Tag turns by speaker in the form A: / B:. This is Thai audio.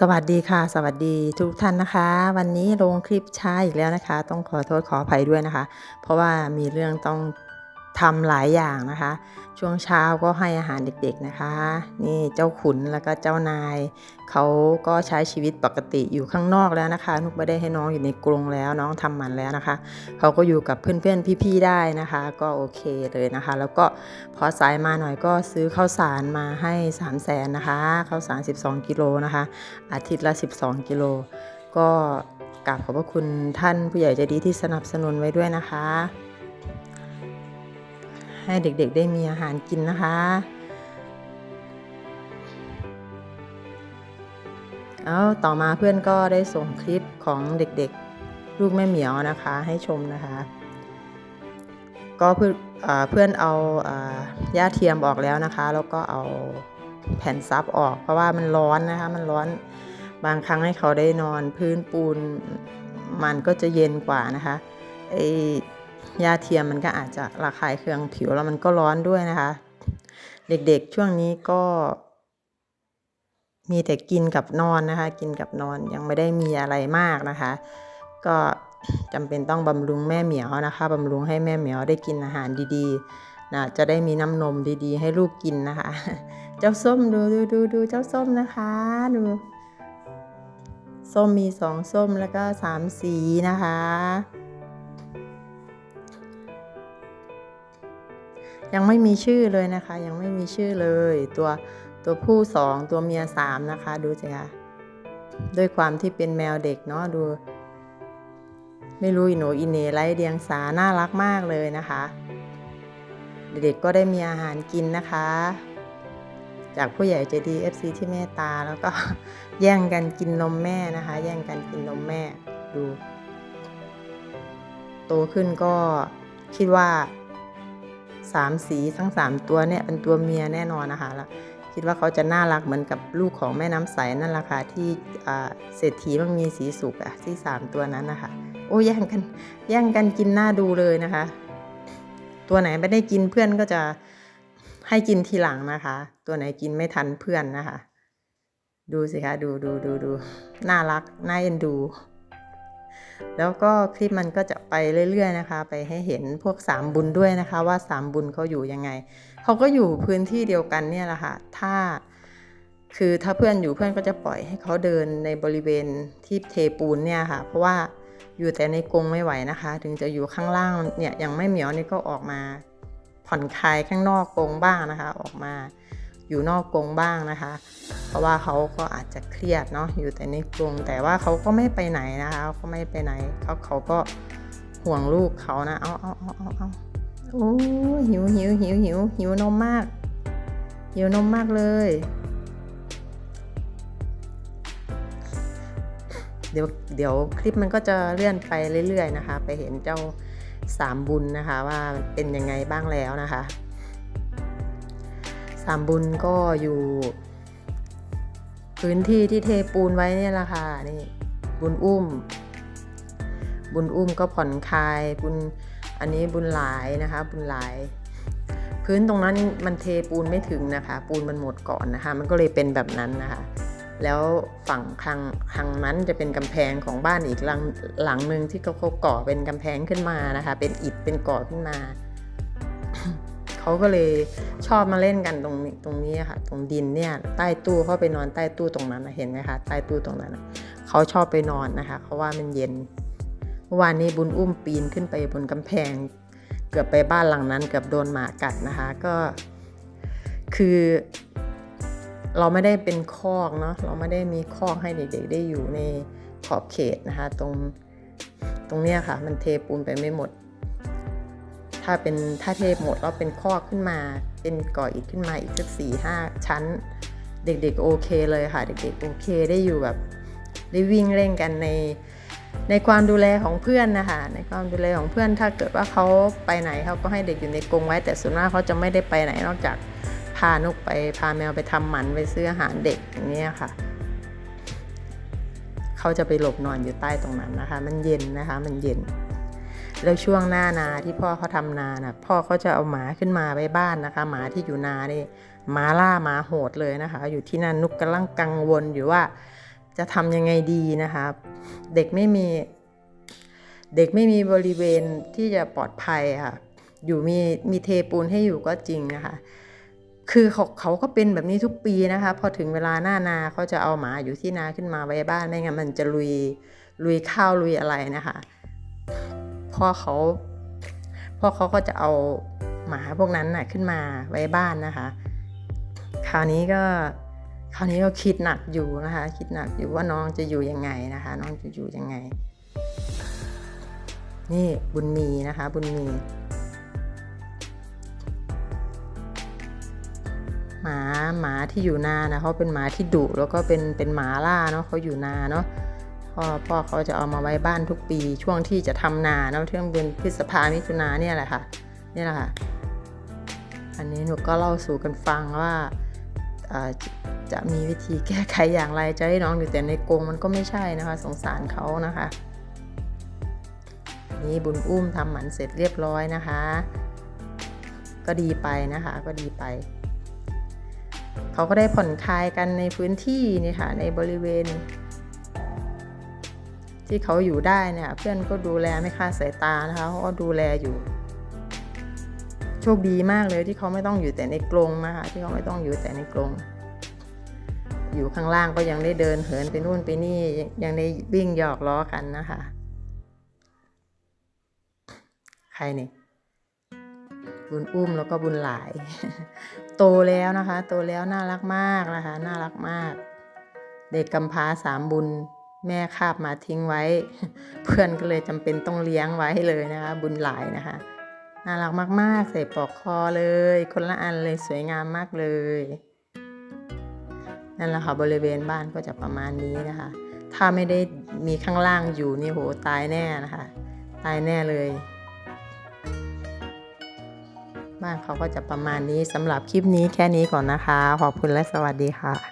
A: สวัสดีค่ะ สวัสดีทุกท่านนะคะ วันนี้ลงคลิปช้าอีกแล้วนะคะ ต้องขอโทษขออภัยด้วยนะคะ เพราะว่ามีเรื่องต้อง ทำหลายอย่างนะคะ ช่วงเช้าก็ให้อาหารเด็กๆนะคะ นี่เจ้าขุนแล้วก็เจ้านาย เขาก็ใช้ชีวิตปกติอยู่ข้างนอกแล้วนะคะ นุกไม่ได้ให้น้องอยู่ในกรงแล้วน้องทำมันแล้วนะคะ เขาก็อยู่กับเพื่อนๆพี่ๆได้นะคะ ก็โอเคเลยนะคะ แล้วก็พอสายมาหน่อยก็ซื้อข้าวสารมาให้3 0 0แสนนะคะข้าวสาร 12 กิโลนะคะ อาทิตย์ละ 12 กิโลก็กราบขอบพระคุณท่านผู้ใหญ่ใจดีที่สนับสนุนไว้ด้วยนะคะ ให้เด็กๆได้มีอาหารกินนะคะ เอาต่อมาเพื่อนก็ได้ส่งคลิปของเด็กๆ ลูกแม่เหมียวนะคะให้ชมนะคะ ก็เพื่อนเพื่อนเอาอ่าหญ้าเทียมออกแล้วนะคะ แล้วก็เอาแผ่นซับออก เพราะว่ามันร้อนนะคะมันร้อนบางครั้งให้เขาได้นอนพื้นปูนมันก็จะเย็นกว่านะคะไอ หญ้าเทียมมันก็อาจจะระคายเคืองผิวแล้วมันก็ร้อนด้วยนะคะ เด็กๆช่วงนี้ก็ มีแต่กินกับนอนนะคะ กินกับนอนยังไม่ได้มีอะไรมากนะคะ ก็จำเป็นต้องบำรุงแม่เหมียวนะคะบำรุงให้แม่เหมียวได้กินอาหารดีๆนะจะได้มีน้ำนมดีๆ ให้ลูกกินนะคะ เจ้าส้มดูดูดูดูเจ้าส้มนะคะดูส้มมีสองส้มแล้วก็สามสีนะคะ ยังไม่มีชื่อเลยนะคะ ยังไม่มีชื่อเลย ตัวตัวผู้สองตัวเมียสามนะคะ ดูสิคะด้วยความที่เป็นแมวเด็กเนาะดู ไม่รู้อีโหนอีเนไรเดียงสาน่ารักมากเลยนะคะ เด็กๆก็ได้มีอาหารกินนะคะ จากผู้ใหญ่ใจดี FC ที่เมตตาแล้วก็แย่งกันกินนมแม่นะคะ แย่งกันกินนมแม่ดู โตขึ้นก็คิดว่า สามสีทั้งสามตัวเนี่ยเป็นตัวเมียแน่นอนนะคะแล้วคิดว่าเขาจะน่ารักเหมือนกับลูกของแม่น้ำใสนั่นแหละค่ะที่เศรษฐีมันมีสีสุกอะที่สามตัวนั้นนะคะโอ้แย่งกันแย่งกันกินหน้าดูเลยนะคะ ตัวไหนไม่ได้กินเพื่อนก็จะให้กินทีหลังนะคะ ตัวไหนกินไม่ทันเพื่อนนะคะ ดูสิคะดูดูดูดูน่ารักน่าเอ็นดู แล้วก็คลิปมันก็จะไปเรื่อยๆนะคะ ไปให้เห็นพวกสามบุญด้วยนะคะ ว่าสามบุญเขาอยู่ยังไงเขาก็อยู่พื้นที่เดียวกันเนี่ยแหละค่ะถ้าคือถ้าเพื่อนอยู่เพื่อนก็จะปล่อยให้เขาเดินในบริเวณที่เทปูนเนี่ยค่ะ เพราะว่าอยู่แต่ในกรงไม่ไหวนะคะ ถึงจะอยู่ข้างล่างเนี่ยอย่างไม่เหมียวนี่ก็ออกมาผ่อนคลายข้างนอกกรงบ้างนะคะ ออกมาอยู่นอกกรงบ้างนะคะ ราะว่าเขาก็อาจจะเครียดเนาะอยู่แต่ในกรงแต่ว่าเขาก็ไม่ไปไหนนะคะเขาไม่ไปไหนเขาเขาก็ห่วงลูกเขานะเอาเอาเอาเอาเอาโอ้หิวหิวหิวหิวหิวนมมากหิวนมมากเลย เดี๋ยวเดี๋ยวคลิปมันก็จะเลื่อนไปเรื่อยๆนะคะ ไปเห็นเจ้าสามบุญนะคะว่าเป็นยังไงบ้างแล้วนะคะ สามบุญก็อยู่ พื้นที่ที่เทปูนไว้เนี่ยแหละค่ะนี่บุญอุ้ม บุญอุ้มก็ผ่อนคลายบุญอันนี้บุญหลายนะคะ บุญหลาย พื้นตรงนั้นมันเทปูนไม่ถึงนะคะ ปูนมันหมดก่อนนะคะ มันก็เลยเป็นแบบนั้นนะคะ แล้วฝั่งทางทางนั้นจะเป็นกำแพงของบ้านอีกหลังหลังหนึ่งที่เขาเขาก่อเป็นกำแพงขึ้นมานะคะ เป็นอิฐเป็นก่อขึ้นมา เขาก็เลยชอบมาเล่นกันตรงตรงนี้ค่ะตรงดินเนี่ยใต้ตู้เขาไปนอนใต้ตู้ตรงนั้นนะเห็นไหมคะใต้ตู้ตรงนั้นนะเขาชอบไปนอนนะคะเพราะว่ามันเย็นเมื่อวานนี้บุญอุ้มปีนขึ้นไปบนกำแพง เกือบไปบ้านหลังนั้นเกือบโดนหมากัดนะคะก็คือเราไม่ได้เป็นคอกเนาะเราไม่ได้มีคอกให้เด็กๆได้อยู่ในขอบเขตนะคะ ตรงตรงเนี้ยค่ะ มันเทปูนไปไม่หมด ถ้าเป็นถ้าเทหมดแล้วเป็นคอขึ้นมา เป็นก่ออิฐขึ้นมาอีกสักสี่ห้าชั้น เด็กๆโอเคเลยค่ะ เด็กๆโอเคได้อยู่แบบได้วิ่งเล่นกันในในความดูแลของเพื่อนนะคะในความดูแลของเพื่อนถ้าเกิดว่าเขาไปไหนเขาก็ให้เด็กอยู่ในกรงไว้ แต่ส่วนมากเขาจะไม่ได้ไปไหนนอกจากพานกไปพาแมวไปทำหมันไปซื้ออาหารเด็กอย่างนี้ยค่ะเขาจะไปหลบนอนอยู่ใต้ตรงนั้นนะคะ มันเย็นนะคะ มันเย็น แล้วช่วงหน้านาที่พ่อเขาทำนานะพ่อเขาจะเอาหมาขึ้นมาไว้บ้านนะคะ หมาที่อยู่นานี่หมาล่าหมาโหดเลยนะคะ อยู่ที่นั่นนุกกำลังกังวลอยู่ว่าจะทำยังไงดีนะคะ เด็กไม่มีเด็กไม่มีบริเวณที่จะปลอดภัยค่ะ อยู่มีมีเทปูนให้อยู่ก็จริงนะคะ คือเขาเขาก็เป็นแบบนี้ทุกปีนะคะ พอถึงเวลาหน้านาเขาจะเอาหมาอยู่ที่นาขึ้นมาไว้บ้านไม่งั้นมันจะลุยลุยข้าวลุยอะไรนะคะ พ่อเขาพ่อเขาก็จะเอาหมาพวกนั้นน่ะขึ้นมาไว้บ้านนะคะ คราวนี้ก็คราวนี้ก็คิดหนักอยู่นะคะ คิดหนักอยู่ว่าน้องจะอยู่ยังไงนะคะ น้องจะอยู่ยังไง นี่บุญมีนะคะ บุญมี หมาหมาที่อยู่นานะเขาเป็นหมาที่ดุแล้วก็เป็นเป็นหมาล่าเนาะเขาอยู่นาเนาะ พ่อพ่อเขาจะเอามาไว้บ้านทุกปีช่วงที่จะทำนาเนาะช่วงเดือนพฤษภามิถุนาเนี่ยแหละค่ะนี่แหละค่ะ อันนี้หนูก็เล่าสู่กันฟังว่าจะมีวิธีแก้ไขอย่างไรจะให้น้องอยู่แต่ในกรงมันก็ไม่ใช่นะคะ สงสารเขานะคะนี่บุญอุ้มทำหมันเสร็จเรียบร้อยนะคะ ก็ดีไปนะคะก็ดีไป เขาก็ได้ผ่อนคลายกันในพื้นที่นี่ค่ะในบริเวณ ที่เขาอยู่ได้เนี่ยเพื่อนก็ดูแลไม่คาดสายตานะคะเขาก็ดูแลอยู่ โชคดีมากเลยที่เขาไม่ต้องอยู่แต่ในกรงนะคะที่เขาไม่ต้องอยู่แต่ในกรงอยู่ข้างล่างก็ยังได้เดินเหินไปนู่นไปนี่ยังได้วิ่งหยอกล้อกันนะคะ ใครเนี่ยบุญอุ้มแล้วก็บุญหลาย โตแล้วนะคะ โตแล้วน่ารักมากนะคะ น่ารักมาก เด็กกำพร้าสามบุญ แม่คาบมาทิ้งไว้ เพื่อนก็เลยจำเป็นต้องเลี้ยงไว้เลยนะคะ บุญหลายนะคะน่ารักมาก ๆ ใส่ปอกคอเลย คนละอันเลยสวยงามมากเลย นั่นแหละค่ะบริเวณบ้านก็จะประมาณนี้นะคะ ถ้าไม่ได้มีข้างล่างอยู่นี่โหตายแน่นะคะ ตายแน่เลย บ้านเขาก็จะประมาณนี้สำหรับคลิปนี้แค่นี้ก่อนนะคะ ขอบคุณและสวัสดีค่ะ